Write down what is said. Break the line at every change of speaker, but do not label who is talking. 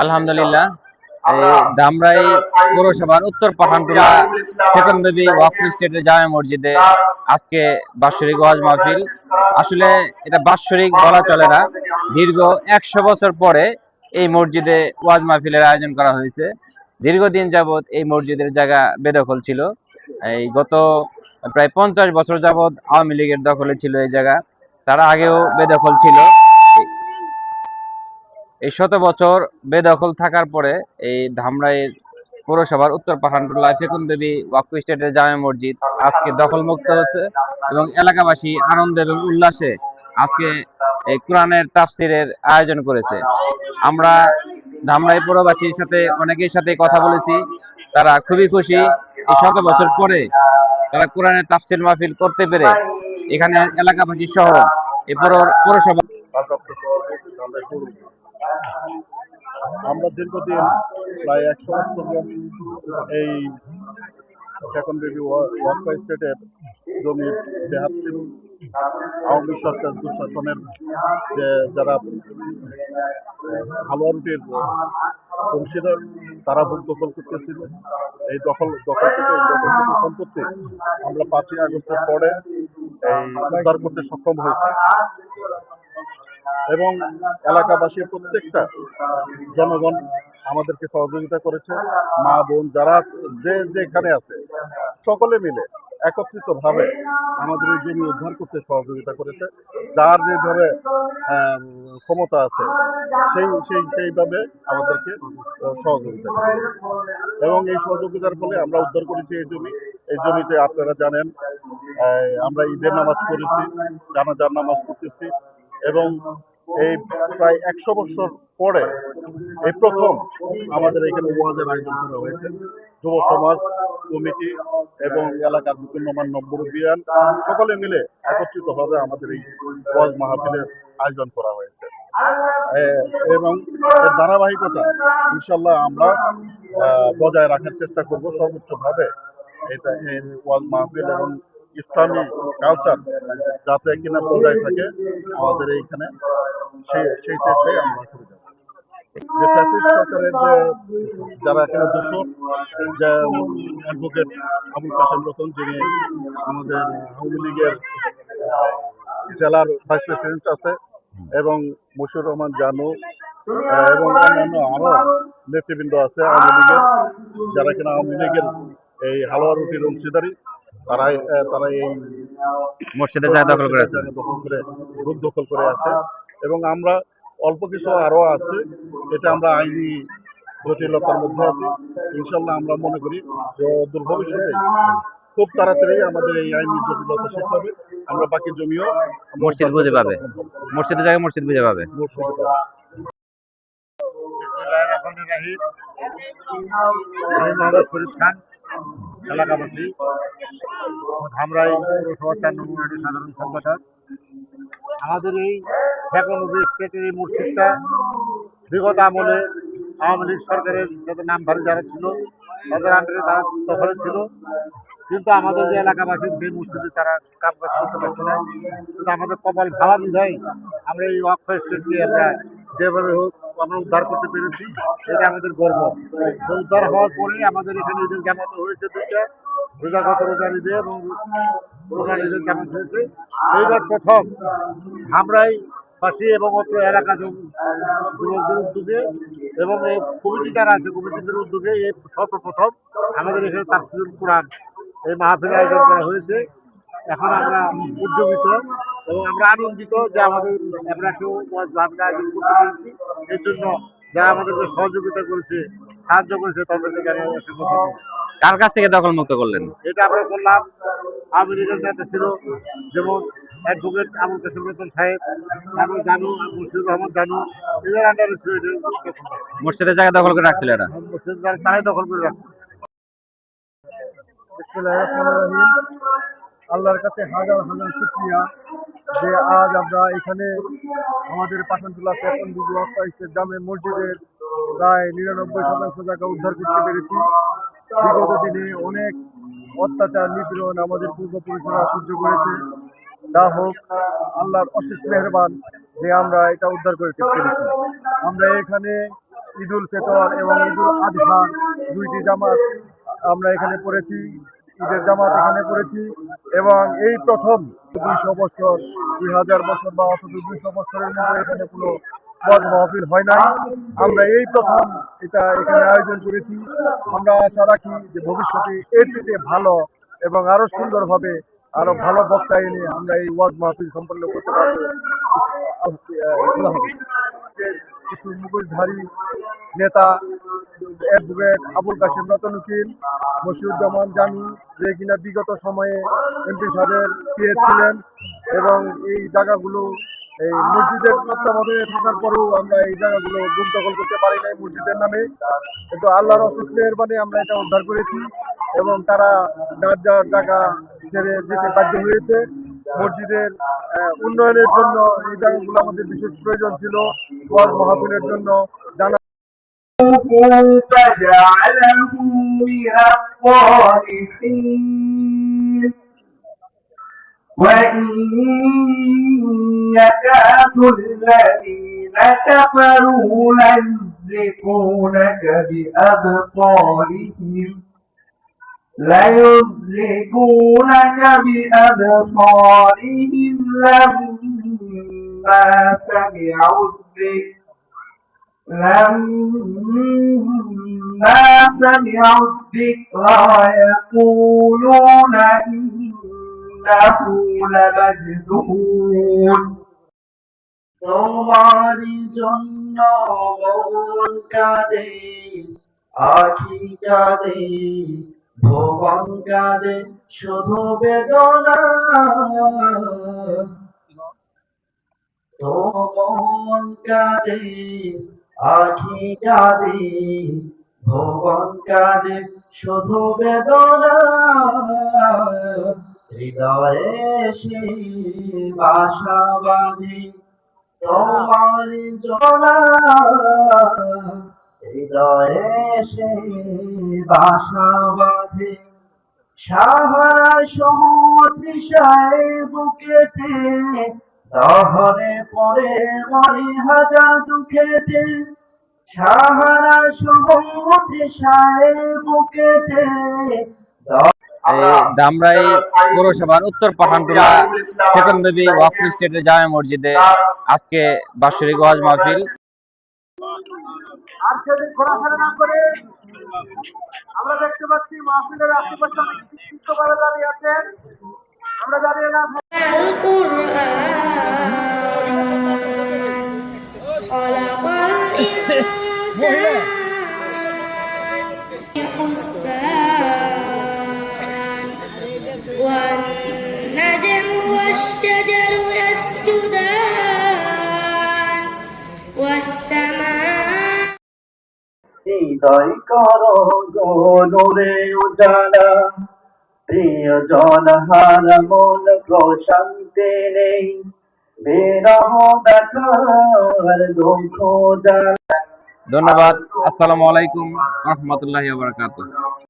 আলহামদুলিল্লাহ। ধামরাই পৌরসভার উত্তর পাঠানটোলা সেকেন্ড বেবি ওয়াক স্টেটের জামে মসজিদে আজকে বাৎসরিক ওয়াজ মাহফিল। আসলে এটা বাৎসরিক বলা চলে না, দীর্ঘ একশো বছর পরে এই মসজিদে ওয়াজ মাহফিলের আয়োজন করা হয়েছে। দীর্ঘদিন যাবৎ এই মসজিদের জায়গা বেদখল ছিল। এই গত প্রায় পঞ্চাশ বছর যাবৎ আওয়ামী লীগের দখলে ছিল এই জায়গা। তার আগেও বেদখল ছিল। এই শত বছর বেদখল থাকার পরে এই ধামরাইয়ের পৌরসভার উত্তর পাঠানটোলা ফেকুন দেবী ওয়াকফ স্টেটের জামে মসজিদ আজকে দখল মুক্ত হচ্ছে এবং এলাকাবাসী আনন্দ এবং উল্লাসে আজকে এই কোরআনের তাফসিরের আয়োজন করেছে। আমরা ধামরাই পৌরবাসীর সাথে, অনেকের সাথে কথা বলেছি, তারা খুবই খুশি। এই শত বছর পরে তারা কোরআনের তাফসির মাহফিল করতে পেরে এখানে এলাকাবাসী সহ পৌর- পৌরসভা
ভারপ্রাপ্ত সভাপতি ধামরাই পৌর আমরা দীর্ঘদিন প্রায় একশো বছর এই সেকেন্ড বেবি ওয়াকফা স্টেটের জমির দেহাত্রী আওয়ামী সরকার দুঃশাসনের যে যারা হালুয়া রুটির অংশীদার, তারা ভোগ দখল করতেছিল। এই দখল দখল থেকে দখলকৃত সম্পত্তি আমরা পাঁচই আগস্টের পরে এই উদ্ধার করতে সক্ষম হয়েছি। এবং এলাকাবাসীর প্রত্যেকটা জনগণ আমাদেরকে সহযোগিতা করেছে। মা, বোন যারা যে যেখানে আছে, সকলে মিলে একত্রিতভাবে আমাদের এই জমি উদ্ধার করতে সহযোগিতা করেছে। যার যেভাবে ক্ষমতা আছে, সেই সেই, সেইভাবে আমাদেরকে সহযোগিতা করেছে। এবং এই সহযোগিতার ফলে আমরা উদ্ধার করেছি এই জমি। এই জমিতে আপনারা জানেন আমরা ঈদের নামাজ পড়েছি, জানাজার নামাজ পড়তেছি এবং এই প্রায় একশো বছর পরে এই প্রথম আমাদের এখানে ওয়াজের আয়োজন করা হয়েছে। যুব সমাজ, কমিটি এবং এলাকার বিভিন্ন নম্বর অভিযান সকলে মিলে একত্রিত ভাবে আমাদের এই ওয়াজ মাহফিলের আয়োজন করা হয়েছে। এবং ধারাবাহিকতা ইনশাল্লাহ আমরা বজায় রাখার চেষ্টা করব সর্বোচ্চভাবে। এটা ওয়াজ মাহফিল এবং ইসলামী কালচার যাতে কিনা বজায় থাকে আমাদের এইখানে। সেই সেই চেষ্টাই আমরা করে যাব। যে ফ্যাসিস্ট সরকারের যে যারা এখানে দোষর যে অ্যাডভোকেট আবুল কাসেম রতন যিনি আমাদের আওয়ামী লীগের জেলার ভাইস প্রেসিডেন্ট আছে এবং মশিউর রহমান জানু এবং অন্যান্য আরও নেতৃবৃন্দ আছে আওয়ামী লীগের। যারা কিনা আওয়ামী লীগের এই হালুয়া রুটির অংশীদারি তারাই তারা এই
মসজিদের জায়গা দখল করে আছে।
দখল করে গ্রুপ দখল করে আছে। এবং আমরা অল্প কিছু আরও আছে এটা আমরা আইনি জটিলতার মধ্যে আছি। ইনশাল্লাহ আমরা মনে করি যে অদূর ভবিষ্যতে খুব তাড়াতাড়ি আমাদের এই আইনি জটিলতা শেষ হবে। আমরা বাকি জমিও
মসজিদ বুঝে পাবে। মসজিদের জায়গায় মসজিদ বুঝে পাবে।
আমি মোহাম্মদ খান এলাকাবাসী। ধামরাই পৌরসভা চার নম্বর সাধারণ সম্পাদক। আমাদের এই স্টেটের এই মসজিদটা বিগত আমলে আওয়ামী লীগ সরকারের যত নামধারী যারা ছিল, তাদের আন্ডারে তারা দখলে ছিল। কিন্তু আমাদের যে এলাকাবাসী, যে মসজিদে তারা কাজ করতে পারছে না। কিন্তু আমাদের কপাল ভালো বিধায় আমরা এই ওয়াকফ স্টেটকে আমরা যেভাবে হোক আমরা উদ্ধার করতে পেরেছি, এটা আমাদের গর্ব। উদ্ধার হওয়ার পরে আমাদের এখানে ঈদের জামাত হয়েছে দুইটা প্রথম আমরাই পাশে এবং অত্র এলাকা যুবকদের উদ্যোগে এবং এই কমিটি যারা আছে, কমিটিদের উদ্যোগে এই সর্বপ্রথম আমাদের এখানে তাফসিরুল কোরআন এই মাহফিল আয়োজন করা হয়েছে। এখন আমরা উদ্যোগিত এবং আমরা আনন্দিত যে আমাদের আমরা একটা আয়োজন করতে পেরেছি। এর জন্য যারা আমাদেরকে সহযোগিতা করেছে, সাহায্য করেছে, তাদেরকে জানিয়ে।
কার কাছ থেকে দখল মুক্ত করলেন?
এটা আমরা করলাম লীগের নেতা ছিল যেমন অ্যাডভোকেট কাসিম রতন সাহেব তারপর জানু মুশিউর রহমান জানু এদের আন্ডারে ছিল।
মসজিদের জায়গা দখল করে রাখছিল এটা
মুসলিম যারা তারাই দখল করে রাখছে আল্লাহর কাছে হাজার হাজার শুক্রিয়া যে আজ আমরা এখানে আমাদের পাঠানতলা পেপন বিজু জামে মসজিদের প্রায় নিরানব্বই শতাংশ জায়গা উদ্ধার করতে পেরেছি। বিগত দিনে অনেক অত্যাচার, নিপীড়ন আমাদের পূর্বপুরুষরা সহ্য করেছে। যা হোক, আল্লাহর অশেষ মেহরবান যে আমরা এটা উদ্ধার করতে পেরেছি। আমরা এখানে
ঈদুল ফিতর এবং ঈদুল আজহা দুইটি জামাত আমরা এখানে পড়েছি, ঈদের জামাত এখানে পড়েছি এবং এই প্রথম দুইশো বছর, দুই হাজার বছর বা অথচ দুইশো বছরের মধ্যে এখানে কোনো মদ মাহফিল হয় নাই আমরা এই প্রথম এটা এখানে আয়োজন করেছি আমরা আশা রাখি যে ভবিষ্যতে এর থেকে ভালো এবং আরও সুন্দরভাবে আরও ভালো বক্তা এনে আমরা এই ওয়াজ মাহফিল সম্পন্ন করতে পারব। কিছু মুখোশধারী নেতা অ্যাডভোকেট আবুল কাশিম রতনুদ্দিন মশিউজ্জামান জানি যে কিনা বিগত সময়ে এমপি সাহেবের পিএস ছিলেন এবং এই জায়গাগুলো এই মসজিদের তত্ত্বাবধানে থাকার পরেও আমরা এই জায়গাগুলো গুম দখল করতে পারি নাই মসজিদের নামে কিন্তু আল্লাহর অসুস্থ মেহরবানি আমরা এটা উদ্ধার করেছি এবং তারা যার যার জায়গা ছেড়ে যেতে বাধ্য হয়েছে মসজিদের আহ, উন্নয়নের জন্য এই জায়গাগুলো আমাদের বিশেষ প্রয়োজন ছিল ওয়াজ মাহফিলের জন্য জানা
فاجعله من الصالحين وإن يكاد الذين كفروا ليزلقونك بأبصارهم. ليزلقونك بأبصارهم لما سمعوا الذكر. لما سمعوا الذكر يقولون إنه لمجنون. তোমার জন্য মন কাঁদে, আখি কাঁদে ভুবন কাঁদে, শুধু বেদনা। তোমার কাঁদে, আখি কাঁদে ভুবন কাঁদে, শুধু বেদনা। হৃদয়ে সে বাসা বাঁধে তোমার হৃদয়ে সাহারা সমুদ্রিশায় বুকেতে দহরে পড়ে মরে হাজার দুঃখেতে। সাহারা সমুদ্রিশায় বুকেতে
ধামরাই পৌরসভার উত্তর পাঠানটোলা সেকন্দ দেবী ওয়াকফ স্টেটের জামে মসজিদে আজকে বাৎসরিক ওয়াজ মাহফিল
আর সেদিন ঘোরাফেরা না করে আমরা দেখতে পাচ্ছি মাহফিলের আশেপাশে অনেক শিক্ষকরা দাঁড়িয়ে আছেন আমরা দাঁড়িয়ে না
القرآن خلق الإنسان
হৃদয় কর গোরে উজালা। প্রিয় জন হার মন প্রশান্তি নেই।
ধন্যবাদ। আসসালামু আলাইকুম। রহমতুল্লাহ